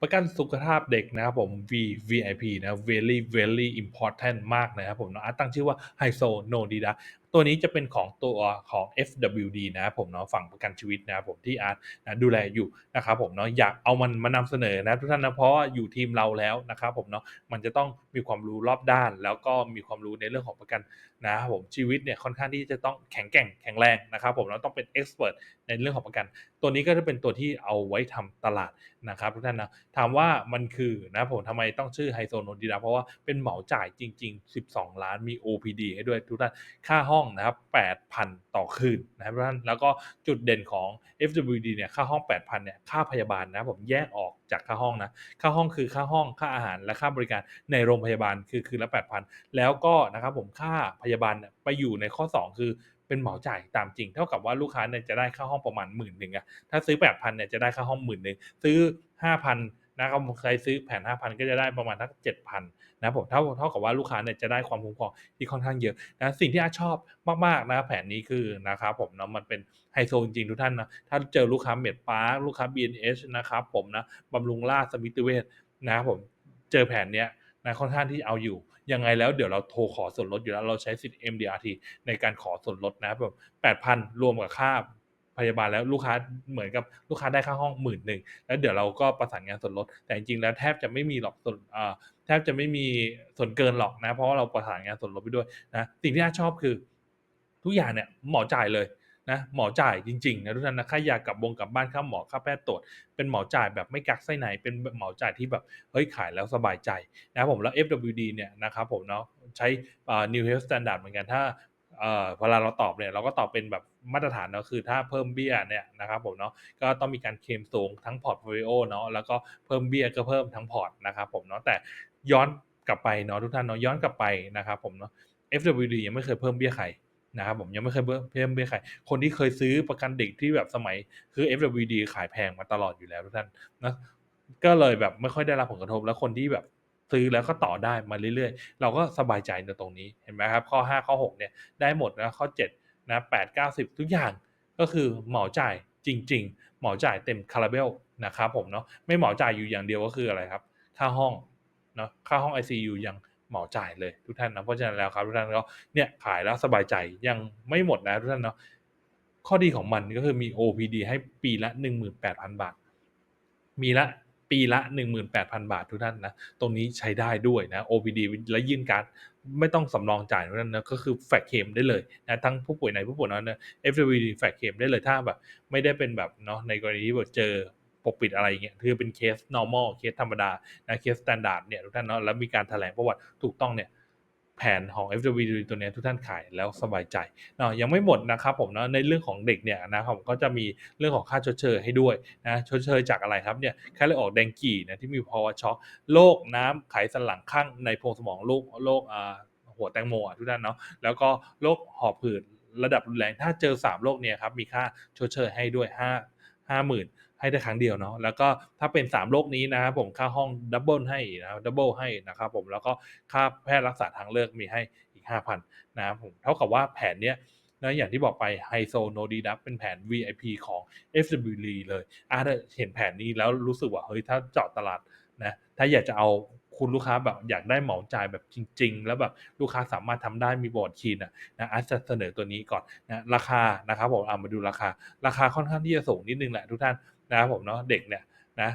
ประกันสุขภาพเด็กนะครับผม V VIP นะ very very important มากนะครับผมนะอะตั้งชื่อว่า Hi So No d i d a ตัวนี้จะเป็นของตัวของ FWD นะผมเนาะฝั่งประกันชีวิตนะผมที่อาร์ตนะดูแลอยู่นะครับผมเนาะอยากเอามันมานำเสนอนะทุกท่านนะเพราะอยู่ทีมเราแล้วนะครับผมเนาะมันจะต้องมีความรู้รอบด้าน แล้วก็มีความรู้ในเรื่องของประกันนะครับผมชีวิตเนี่ยค่อนข้างที่จะต้องแข็งแกร่งแข็งแรงนะครับผมแล้วต้องเป็นเอ็กซ์เพรสในเรื่องของประกัน ตัวนี้ก็จะเป็นตัวที่เอาไว้ทำตลาดนะครับทุกท่านนะถามว่ามันคือนะผมทำไมต้องชื่อไฮโซโนดีดาเพราะว่าเป็นเหมาจ่ายจริง ๆ 12 ล้านมี OPD ให้ด้วยทุกท่านค่าห้องนะครับ8,000 ต่อคืนนะครับท่านแล้วก็จุดเด่นของ FWD เนี่ยค่าห้อง 8,000เนี่ยค่าพยาบาลนะผมแยกออกจากค่าห้องนะค่าห้องคือค่าห้องค่าอาหารและค่าบริการในโรงพยาบาลคือคืนละ 8,000 แล้วก็นะครับผมค่าพยาบาลไปอยู่ในข้อ 2 คือเป็นเหมาจ่ายตามจริงเท่ากับว่าลูกค้าเนี่ยจะได้ค่าห้องประมาณหมื่นหนึ่งอะถ้าซื้อ 8,000เนี่ยจะได้ค่าห้องหมื่นหนึ่งซื้อ 5,000 นะครับใครซื้อแผน5,000ก็จะได้ประมาณทัก7,000นนะผมเท่าเท่ากับว่าลูกค้าเนี่ยจะได้ความคุ้มครองที่ค่อนข้างเยอะนะสิ่งที่อาชอบมากๆนะแผนนี้คือนะครับผมเนาะมันเป็นไฮโซจริงๆทุกท่านนะถ้าเจอลูกค้าเมดปาร์คลูกค้า B&H นะครับผมนะบำรุงราษฎร์สมิติเวชนะครับผมเจอแผนเนี้ยนะค่อนข้างที่เอาอยู่ยังไงแล้วเดี๋ยวเราโทรขอส่วนลดอยู่แล้วเราใช้สิทธิ์ MDRT ในการขอส่วนลดนะครับแบบ8,000 รวมกับค่า พยาบาลแล้วลูกค้าเหมือนกับลูกค้าได้ค่าห้องหมื่นหนึ่งแล้วเดี๋ยวเราก็ประสานงานส่วนลด แต่จริงๆแล้วแทบจะไม่มีหรอกส่วนแทบจะไม่มีส่วนเกินหรอกนะ เพราะว่าเราประสานงานส่วนลดไปด้วยนะสิ่งที่น่าชอบคือ ทุกอย่างเนี่ยหมอจ่ายเลยนะหมอจ่ายจริงๆนะทุกท่านนะค่ายากลับบงกลับบ้านค่าหมอค่าแพทย์ตรวจเป็นหมอจ่ายแบบไม่กักไส้ในเป็นหมอจ่ายที่แบบเฮ้ยขายแล้วสบายใจนะผมแล้ว FWD เนี่ยนะครับผมเนาะใช้ New Health Standard เหมือนกันถ้า เอ่อเวลาเราตอบเนี่ยเราก็ตอบเป็นแบบมาตรฐานเนาะคือถ้าเพิ่มเบี้ยเนี่ยนะครับผมเนาะก็ต้องมีการเคลมสูงทั้งพอร์ตโฟลิโอเนาะแล้วก็เพิ่มเบี้ยก็เพิ่มทั้งพอร์ตนะครับผมเนาะแต่ย้อนกลับไปเนาะทุกท่านเนาะย้อนกลับไปนะครับผมเนาะ FWD ยังไม่เคยเพิ่มเบี้ยใครนะครับผมยังไม่เคยเพิ่มเพิ่มเบี้ยใครคนที่เคยซื้อประกันเด็กที่แบบสมัยคือ FWD ขายแพงมาตลอดอยู่แล้วทุกท่านนะก็เลยแบบไม่ค่อยได้รับผลกระทบแล้วคนที่แบบ ซื้อแล้วก็ต่อได้มาเรื่อยๆ เราก็สบายใจในตรงนี้เห็นไหมครับ ข้อ 5 ข้อ 6 เนี่ยได้หมดนะข้อ7นะ8 9 10 ทุกอย่างก็คือเหมาจ่ายจริง ๆ เหมาจ่ายเต็มคาราเบลนะครับผมเนาะไม่เหมาจ่ายอยู่อย่างเดียวก็คืออะไรครับ ค่าห้องเนาะค่าห้อง ICU ยังเหมาจ่ายเลยทุกท่านนะเพราะฉะนั้นแล้วครับทุกท่านก็เนี่ยขายแล้วสบายใจยังไม่หมดนะทุกท่านเนาะข้อดีของมันก็คือมี OPD ให้ปีละ 18,000 บาท มีละ ปีละ 18,000 บาททุกท่านนะ ตรงนี้ใช้ได้ด้วยนะ OPD และยื่นการ์ดไม่ต้องสำรองจ่ายทุกท่านนะ ก็คือแฟกเคมได้เลยนะ ทั้งผู้ป่วยในผู้ป่วยนอกนะ FWD แฟกเคมได้เลยถ้าแบบ ไม่ได้เป็นแบบเนาะในกรณีที่แบบเจอปกปิดอะไรเงี้ยคือเป็นเคส normal เคสธรรมดานะเคส standard เนี่ยทุกท่านเนาะแล้วมีการแถลงประวัติถูกต้องเนี่ย แผนของ FWD ตัวนี้ทุกท่านขายแล้วสบายใจเนาะยังไม่หมดนะครับผมเนาะในเรื่องของเด็กเนี่ยนะครับก็จะมีเรื่องของค่าชดเชยให้ด้วยนะชดเชยจากอะไรครับเนี่ยแค่เลยออกแดงกี่นะที่มีภาวะช็อกโรคน้ำไขสันหลังข้างในโพรงสมองโรคโรคอ่าหัวแตงโมอะทุกท่านเนาะแล้วก็โรคหอบหืดระดับรุนแรงถ้าเจอ 3 โรคเนี่ยครับมีค่าชดเชยให้ด้วย 5 5 0,000ให้ได้ครั้งเดียวเนาะแล้วก็ถ้าเป็น 3 โรคนี้นะครับผมค่าห้องดับเบิลให้นะดับเบิลให้นะครับผมแล้วก็ค่าแพทย์รักษาทางเลือกมีให้อีก 5,000นะครับผมเท่ากับว่าแผนเนี้ยนะอย่างที่บอกไปไฮโซโนดีดับเป็นแผน VIP ของ FWD เลยอาจจะเห็นแผนนี้แล้วรู้สึกว่าเฮ้ยถ้าเจาะตลาดนะถ้าอยากจะเอา คุณลูกค้าแบบอยากได้เหมาจ่ายแบบจริง ๆ แล้วแบบลูกค้าสามารถทำได้มีบอร์ดคีนนะนะอาจจะเสนอตัวนี้ก่อนนะราคานะครับผมเอามาดูราคา ราคาค่อนข้างที่จะสูงนิดนึงแหละทุกท่านนะครับผมเนาะเด็กเนี่ยนะ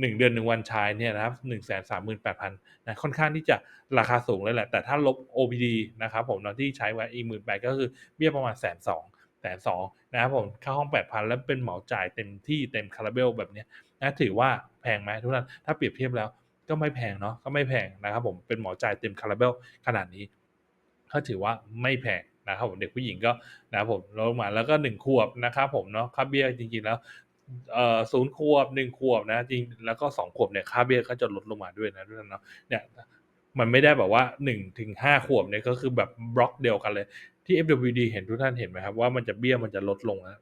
หนึ่งเดือนหนึ่งวันชายเนี่ยนะครับหนึ่งแสนสามหมื่นแปดพันนะค่อนข้างที่จะราคาสูงเลยแหละ แต่ถ้าลบ OPD นะครับผมเนาะที่ใช้ไว้อีกหมื่นแปดก็คือเบี้ยประมาณแสนสองแสนสองนะครับผมค่าห้องแปดพันแล้วเป็นเหมาจ่ายเต็มที่เต็มคาราเบลแบบเนี้ยนะถือว่าแพงไหมทุกท่านถ้าเปรียบเทียบแล้ว ก็ไม่แพงเนาะก็ไม่แพงนะครับผมเป็นหมอจ่ายเต็มคาราเบลขนาดนี้ก็ถือว่าไม่แพงนะครับผมเด็กผู้หญิงก็นะครับผมลงมาแล้วก็หนึ่งขวบนะครับผมเนาะค่าเบี้ยจริงๆแล้วเอ่อศูนย์ขวบหนึ่งขวบนะจริงแล้วก็สองขวบเนี่ยค่าเบี้ยก็จะลดลงมาด้วยนะทุกท่านเนาะเนี่ยมันไม่ได้แบบว่าหนึ่งถึงห้าขวบเนี่ยก็คือแบบบล็อกเดียวกันเลยที่ FWD เห็นทุกท่านเห็นไหมครับว่ามันจะเบี้ยมันจะลดลงนะ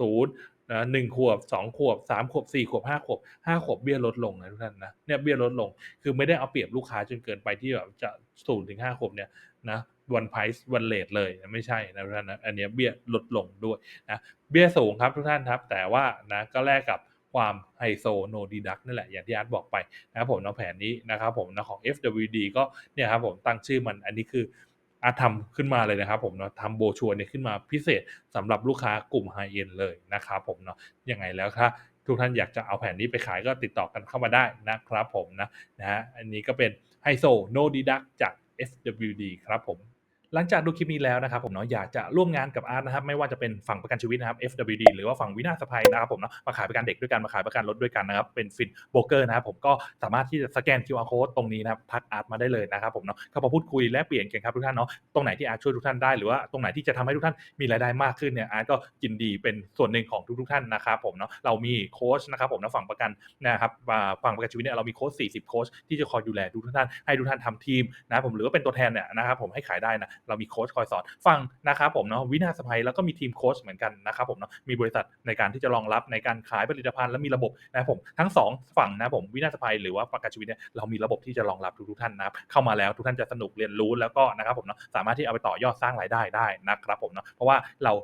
ศูนย์ นะหนึ่งขวบสองขวบสามขวบสี่ขวบห้าขวบห้าขวบเบี้ยลดลงนะทุกท่านนะเนี่ยเบี้ยลดลงคือไม่ได้เอาเปรียบลูกค้าจนเกินไปที่แบบจะศูนย์ถึงห้าขวบเนี่ยนะวันไพรส์วันเลทเลยไม่ใช่นะทุกท่านนะอันนี้เบี้ยลดลงด้วยนะเบี้ยสูงครับทุกท่านครับ แต่ว่านะก็แลกกับความไฮโซโนดีดักนั่นแหละอย่างที่อาร์ตบอกไปนะครับผมเนาะแผนนี้นะครับผมนะของ FWD ก็เนี่ยครับผมตั้งชื่อมันอันนี้คือ อาทำขึ้นมาเลยนะครับผมเนาะทำโบชัวร์เนี่ยขึ้นมาพิเศษสำหรับลูกค้ากลุ่มไฮเอ็นเลยนะครับผมเนาะยังไงแล้วถ้าทุกท่านอยากจะเอาแผนนี้ไปขายก็ติดต่อกันเข้ามาได้นะครับผมนะนะฮะอันนี้ก็เป็นไฮโซโนดีดักจาก FWD ครับผม หลังจากดูคลิปนี้แล้วนะครับผมเนาะอยากจะร่วมงานกับอาร์ตนะครับไม่ว่าจะเป็นฝั่งประกันชีวิตนะครับ FWD หรือว่าฝั่งวินาศภัยนะครับผมเนาะมาขายประกันเด็กด้วยกันมาขายประกันรถด้วยกันนะครับเป็นฟินโบรกเกอร์นะครับผมก็สามารถที่จะสแกน QR code ตรงนี้นะครับทักอาร์ตมาได้เลยนะครับผมเนาะเข้ามาพูดคุยแลกเปลี่ยนกันครับทุกท่านเนาะตรงไหนที่อาร์ตช่วยทุกท่านได้หรือว่าตรงไหนที่จะทำให้ทุกท่านมีรายได้มากขึ้นเนี่ยอาร์ตก็ยินดีเป็นส่วนหนึ่งของทุกๆท่านนะครับผมเนาะเรามีโค้ชนะครับผมนะฝั่งประกันนะครับฝั่งประกันชีวิตเนี่ยเรามีโค้ช40 โค้ชที่จะคอยดูแลทุกท่านให้ทุกท่านทำทีมนะผมหรือว่าเป็นตัวแทนเนี่ยนะครับผมให้ขายได้นะเรามีโค้ชคอยสอนฟังนะครับผมเนาะวินาศภัยแล้วก็มีทีมโค้ชเหมือนกันนะครับผมเนาะมีบริษัทในการที่จะรองรับในการขายผลิตภัณฑ์และมีระบบนะผมทั้งสองฝั่งนะผมวินาศภัยหรือว่าประกันชีวิตเนี่ยเรามีระบบที่จะรองรับทุกท่านนะครับเข้ามาแล้วทุกท่านจะสนุกเรียนรู้แล้วก็นะครับผมเนาะสามารถที่เอาไปต่อยอดสร้างรายได้ได้นะครับผมเนาะเพราะว่าเรา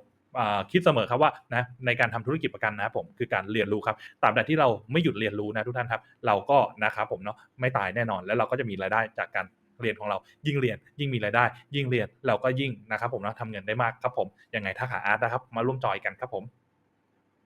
คิดเสมอครับว่านะในการทำธุรกิจประกันนะครับผมคือการเรียนรู้ครับตราบใดที่เราไม่หยุดเรียนรู้นะทุกท่านครับ เราก็นะครับผมเนาะไม่ตายแน่นอน แล้วเราก็จะมีรายได้จากการ เรียนของเรา ยิ่งเรียนยิ่งมีรายได้ ยิ่งเรียนเราก็ยิ่งนะครับผมนะทำเงินได้มากครับผมยังไงถ้าขาอาร์ตนะครับมาร่วมจอยกันครับผม